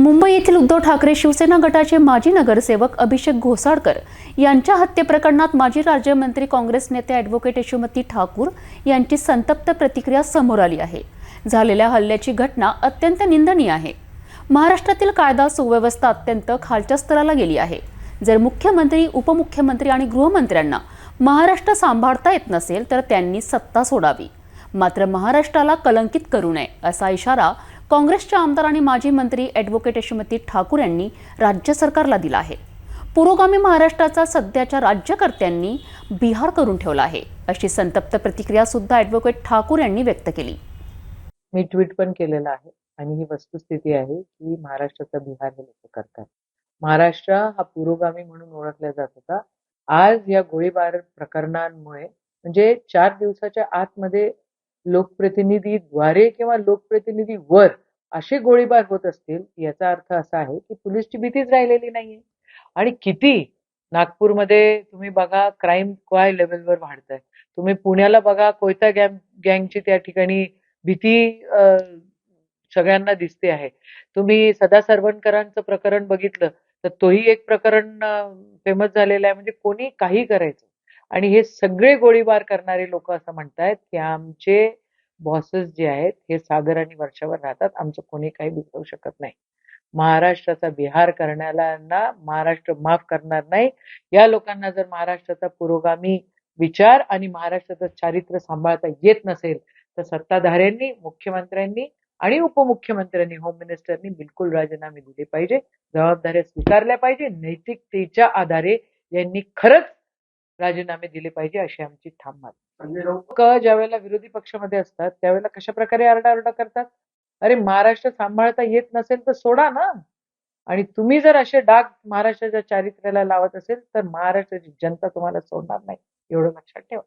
मुंबई येथील उद्धव ठाकरे शिवसेना गटाचे माजी नगरसेवक अभिषेक घोसाळकर यांच्या हत्येप्रकरणात माजी राज्यमंत्री काँग्रेस नेते ॲडव्होकेट यशोमती ठाकूर यांची संतप्त प्रतिक्रिया समोर आली आहे. झालेल्या हल्ल्याची घटना अत्यंत निंदनीय आहे. महाराष्ट्रातील कायदा सुव्यवस्था अत्यंत खालच्या स्तराला गेली आहे. जर मुख्यमंत्री उपमुख्यमंत्री आणि गृहमंत्र्यांना महाराष्ट्र सांभाळता येत नसेल तर त्यांनी सत्ता सोडावी. मात्र महाराष्ट्राला कलंकित करू नये असा इशारा काँग्रेसच्या आमदार आणि माजी मंत्री ॲडव्होकेट यशोमती ठाकूर यांनी राज्य सरकारला दिला आहे. पुरोगामी महाराष्ट्राचा सध्याच्या राज्यकर्त्यांनी बिहार करून ठेवला आहे अशी संतप्त प्रतिक्रिया सुद्धा ॲडव्होकेट ठाकूर यांनी व्यक्त केली. मी ट्विट पण केलेलं आहे आणि ही वस्तुस्थिती आहे की महाराष्ट्राचा बिहार हे लोक करतात. महाराष्ट्र हा पुरोगामी म्हणून ओळखला जात होता. आज या गोळीबार प्रकरणांमुळे म्हणजे चार दिवसाच्या आतमध्ये लोकप्रतिनिधीद्वारे किंवा लोकप्रतिनिधी वर असे गोळीबार होत असतील याचा अर्थ असा आहे की पोलीसची भीतीच राहिलेली नाहीये. आणि किती नागपूरमध्ये तुम्ही बघा क्राईम काय लेवलवर वाढत आहे तुम्ही पुण्याला बघा कोयता गँग गँगची त्या ठिकाणी भीती सगळ्यांना दिसते आहे. तुम्ही सदा सरवणकरांचं प्रकरण बघितलं तर तोही एक प्रकरण फेमस झालेलं आहे. म्हणजे कोणी काही करायचं आणि हे सगळे गोळीबार करणारे लोक असं म्हणतायत की आमचे बॉसेस जे आहेत हे सागर आणि वर्षावर राहतात. आमचं कोणी काही बिघडवू शकत नाही. महाराष्ट्राचा बिहार करण्याला महाराष्ट्र माफ करणार नाही. या लोकांना जर महाराष्ट्राचा पुरोगामी विचार आणि महाराष्ट्राचं चारित्र्य सांभाळता येत नसेल तर सत्ताधाऱ्यांनी मुख्यमंत्र्यांनी आणि उपमुख्यमंत्र्यांनी होम मिनिस्टरनी बिलकुल राजीनामे दिले पाहिजे. जबाबदाऱ्या स्वीकारल्या पाहिजे. नैतिकतेच्या आधारे यांनी खरंच राजीनामे दिले पाहिजे अशी आमची ठाम मागणी. लोक ज्यावेळेला विरोधी पक्षामध्ये असतात त्यावेळेला कशा प्रकारे आरडाओरडा करतात? अरे महाराष्ट्र सांभाळता येत नसेल तर सोडा ना. आणि तुम्ही जर असे डाग महाराष्ट्राच्या चारित्र्याला लावत असेल तर महाराष्ट्राची जनता तुम्हाला सोडणार नाही. एवढं लक्षात ठेवा.